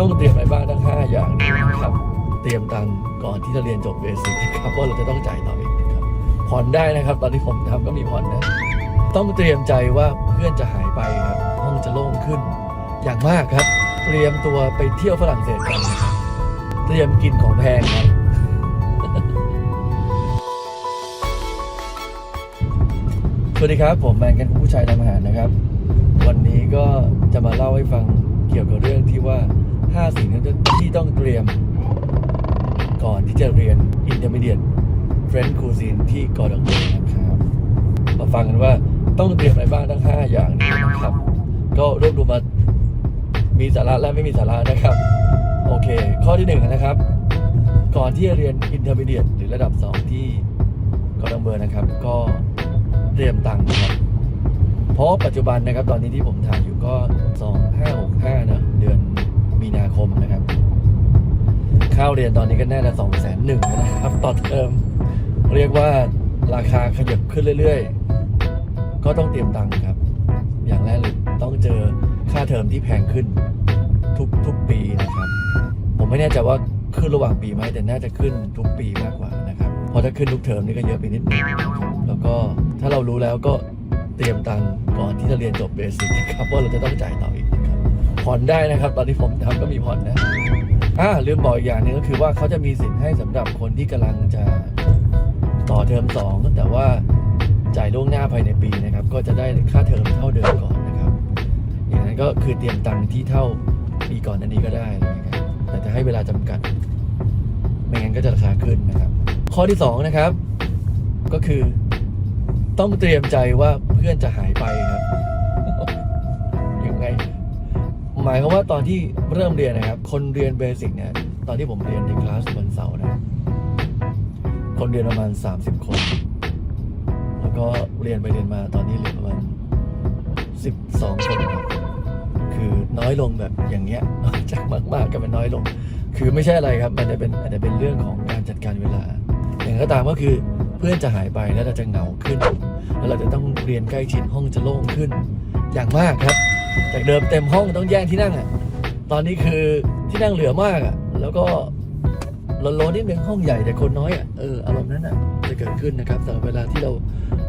ต้องเตรียมอะไรบ้างทั้ง5อย่างนะครับ เตรียมตังก่อนที่จะเรียนจบเบสิกนะครับเพราะเราจะต้องจ่ายต่ออีกนะครับผ่อนได้นะครับ ตอนที่ผมทำก็มีผ่อนนะ ต้องเตรียมใจว่าเพื่อนจะหายไปครับห้องจะโล่งขึ้น อย่างมากครับ เตรียมตัวไปเที่ยวฝรั่งเศสกันนะครับเตรียมกินของแพงครับสวัสดีครับ ผมแมนกันผู้ชายทำอาหารนะครับ วันนี้ก็จะมาเล่าให้ฟังเกี่ยวกับเรื่องที่ว่า 5 สิ่งที่ต้องเตรียม ก่อนที่จะเรียน Intermediate French Cuisine ที่กอดองเบลนะครับ มาฟังกันว่าต้องเตรียมอะไรบ้างทั้ง 5 อย่างนี้นะครับ ก็รวบรวมมามีสาระและไม่มีสาระนะครับ โอเค ข้อที่ 1 นะครับ ก่อนที่จะเรียน Intermediate หรือระดับ 2 ที่กอดองเบลนะครับ ก็เตรียมตังค์นะครับเพราะปัจจุบันนะครับตอนนี้ที่ผมถ่ายอยู่ก็ 2565นะเดือน นาคมนะครับข้าวเรียนตอนนี้ก็แน่ละ2 0 0 0 0หนึ่งนะครับต่อเทอมเรียกว่าราคาขยับขึ้นเรื่อยๆ ก็ต้องเตรียมตังค์ครับ อย่างแรกเลยต้องเจอค่าเทอมที่แพงขึ้นทุกทุกปีนะครับ ผมไม่แน่ใจว่าขึ้นระหว่างปีไหมแต่น่าจะขึ้นทุกปีมากกว่านะครับเพราะถ้าขึ้นทุกเทอมนี่ก็เยอะไปนิดนึงแล้วก็ถ้าเรารู้แล้วก็เตรียมตังค์ก่อนที่จะเรียนจบเบสิกครับเพราะเราจะต้องจ่ายต่ออีก ผ่อนได้นะครับ ตอนที่ผมทำก็มีผ่อนนะอ่าลืมบอกอีกอย่างนึงก็คือว่าเขาจะมีสิทธิ์ให้สำหรับคนที่กำลังจะต่อเทอมสองแต่ว่าจ่ายล่วงหน้าภายในปีนะครับ ก็จะได้ค่าเทอมเท่าเดิมก่อนนะครับ อย่างนั้นก็คือเตรียมตังค์ที่เท่าปีก่อนอันนี้ก็ได้นะครับแต่จะให้เวลาจำกัด ไม่งั้นก็จะราคาขึ้นนะครับ ข้อที่สองนะครับ ก็คือต้องเตรียมใจว่าเพื่อนจะหายไปครับ หมายความว่าตอนที่เริ่มเรียนนะครับ คนเรียนเบสิกเนี่ยตอนที่ผมเรียนในคลาสวันเสาร์นะคนเรียนประมาณ 30 คน แล้วก็เรียนไปเรียนมาตอนนี้เหลือประมาณ 12 คนครับคือน้อยลงแบบอย่างเงี้ยจากมากๆก็เป็นน้อยลง คือไม่ใช่อะไรครับมันจะเป็นอาจจะเป็นเรื่องของการจัดการเวลา อย่างไรก็ตามก็คือเพื่อนจะหายไปแล้วเราจะเหงาขึ้น แล้วเราจะต้องเรียนใกล้ชิดห้องจะโล่งขึ้น อย่างมากครับ จากเดิมเต็มห้องต้องแย่งที่นั่งอะ ตอนนี้คือที่นั่งเหลือมากอะ แล้วก็โลนๆนิดนึงห้องใหญ่แต่คนน้อยอะ เอออารมณ์นั้นอะจะเกิดขึ้นนะครับสำหรับเวลาที่เรา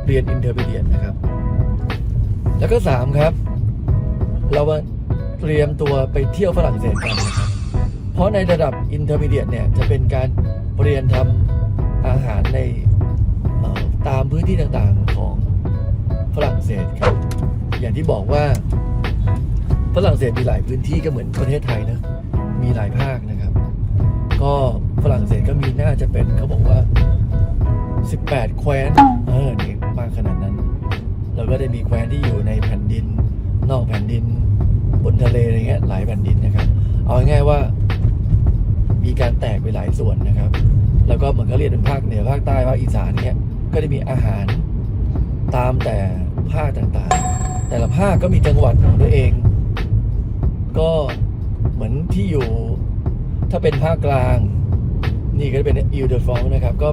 เรียนอินเทอร์มีเดียนะครับ แล้วก็สามครับ เราเตรียมตัวไปเที่ยวฝรั่งเศสกันนะครับ เพราะในระดับอินเทอร์มีเดียเนี่ยจะเป็นการเรียนทำอาหารในตามพื้นที่ต่างๆของฝรั่งเศสครับ อย่างที่บอกว่า ฝรั่งเศสมีหลายพื้นที่ก็เหมือนประเทศไทยนะ มีหลายภาคนะครับ ก็ฝรั่งเศสก็มีน่าจะเป็นเขาบอกว่า 18 แคว้น เออนี่มากขนาดนั้นแล้วก็ได้มีแคว้นที่อยู่ในแผ่นดิน นอกแผ่นดิน บนทะเลอะไรเงี้ย หลายแผ่นดินนะครับ เอาง่ายๆว่า มีการแตกไปหลายส่วนนะครับ แล้วก็เหมือนก็เรียนเป็นภาคเหนือภาคใต้ภาคอีสานเนี่ยก็ได้มีอาหารตามแต่ภาคต่างๆ แต่ละภาคก็มีจังหวัดของตัวเอง ก็เหมือนที่อยู่ถ้าเป็นภาคกลาง นี่ก็เป็นอิลเดอฟองนะครับ ก็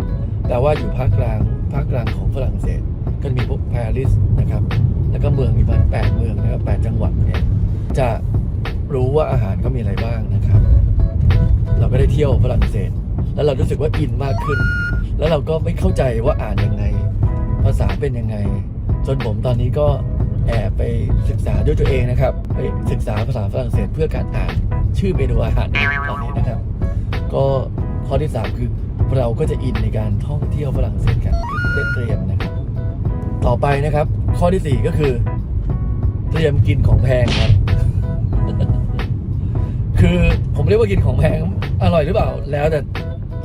แปลว่าอยู่ภาคกลางภาคกลางของฝรั่งเศส ก็มีพวกปารีสนะครับ แล้วก็เมืองมีประมาณแปดเมืองนะครับแปดจังหวัดเนี่ยจะรู้ว่าอาหารเขามีอะไรบ้างนะครับ เราก็ได้เที่ยวฝรั่งเศส แล้วเรารู้สึกว่าอินมากขึ้น แล้วเราก็ไม่เข้าใจว่าอ่านยังไง ภาษาเป็นยังไง จนผมตอนนี้ก็ แอบไปศึกษาด้วยตัวเองนะครับ ไปศึกษาภาษาฝรั่งเศสเพื่อการอ่านชื่อเมนูอาหารตอนนี้นะครับ ก็ข้อที่ 3 คือเราก็จะอินในการท่องเที่ยวฝรั่งเศสกันได้เตรียมนะครับ ต่อไปนะครับ ข้อที่ 4 ก็คือเตรียมกินของแพงครับ คือผมเรียกว่ากินของแพงอร่อยหรือเปล่า แล้วแต่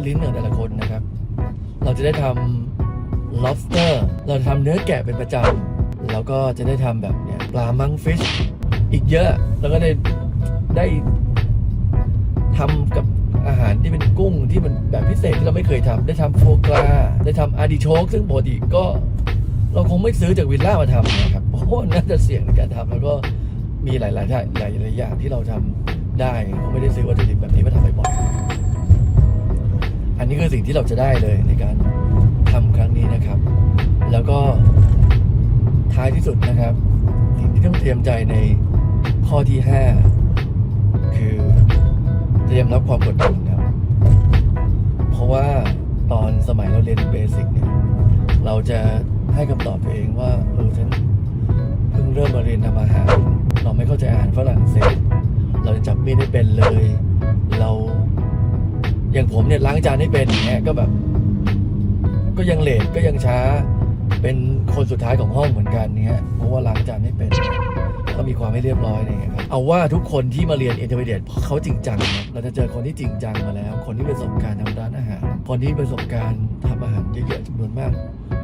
ลิ้นของแต่ละคนนะครับ เราจะได้ทำ lobster เราจะทำเนื้อแกะเป็นประจำ แล้วก็จะได้ทำแบบเนี้ยปลามังฟิชอีกเยอะ แล้วก็ได้ได้ทำกับอาหารที่เป็นกุ้งที่มันแบบพิเศษที่เราไม่เคยทำได้ทำโฟกราได้ทำอาร์ดิโชกซึ่งปกติก็เราคงไม่ซื้อจากวิลล่ามาทำนะครับเพราะว่าน่าจะเสี่ยงในการทำแล้วก็มีหลายๆท่าหลายหลายอย่างที่เราทำได้คงไม่ได้ซื้อวัตถุดิบแบบนี้มาทำบ่อยๆอันนี้คือสิ่งที่เราจะได้เลยในการทำครั้งนี้นะครับ แล้วก็ ท้ายที่สุดนะครับสิ่งที่ต้องเตรียมใจในข้อที่ 5 คือเตรียมรับความกดดันครับเพราะว่าตอนสมัยเราเรียนเบสิกเนี่ยเราจะให้คำตอบตัวเองว่าเออฉันเพิ่งเริ่มมาเรียนทำอาหาร เราไม่เข้าใจอาหารฝรั่งเศสเราจะจับมีดไม่เป็นเลย เรา อย่างผมเนี่ยล้างจานให้เป็นอย่างเงี้ยก็แบบ ก็ยังเลทก็ยังช้า เป็นคนสุดท้ายของห้องเหมือนกันเนี่ยเพราะว่าล้างจานไม่เป็นก็มีความไม่เรียบร้อยอะไรเงี้ยครับเอาว่าทุกคนที่มาเรียนอินเตอร์มีเดียเขาจริงจังนะเราจะเจอคนที่จริงจังมาแล้ว คนที่ประสบการณ์ทำร้านอาหาร คนที่มีประสบการณ์ทำอาหารเยอะๆจำนวนมาก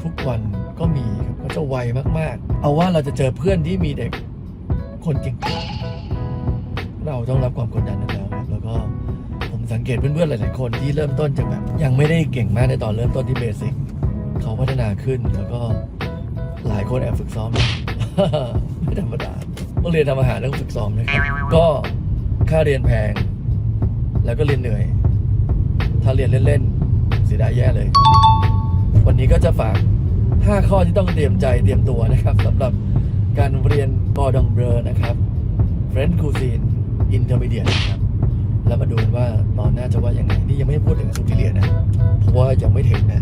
ทุกวันก็มีครับก็จะไวมากๆ เอาว่าเราจะเจอเพื่อนที่มีเด็กคนเก่งๆเราต้องรับความกดดันนั้นแล้วครับแล้วก็ผมสังเกตเพื่อนๆหลายๆคนที่เริ่มต้นจากแบบยังไม่ได้เก่งมากในตอนเริ่มต้นที่เบสิก เขาพัฒนาขึ้นแล้วก็หลายคนแอบฝึกซ้อมนะไม่ธรรมดาเมื่อเรียนทำอาหารต้องฝึกซ้อมนะครับ ก็ค่าเรียนแพง แล้วก็เรียนเหนื่อย ถ้าเรียนเล่นๆเสียดายแย่เลย วันนี้ก็จะฝาก 5 ข้อที่ต้องเตรียมใจเตรียมตัวนะครับสำหรับการเรียนกอดองเบรนะครับ French Cuisine Intermediate นะครับ แล้วมาดูกันว่าตอนหน้าจะว่ายังไงนี่ยังไม่ได้พูดถึงซูติเลียนะ เพราะว่ายังไม่ถึงนะ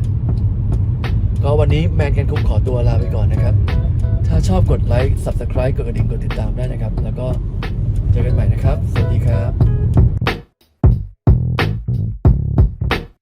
วันนี้แมนกันคุกขอตัวลาไปก่อนนะครับ ถ้าชอบกดไลค์ Subscribe กดกระดิ่งกดติดตามได้นะครับ แล้วก็เจอกันใหม่นะครับ สวัสดีครับ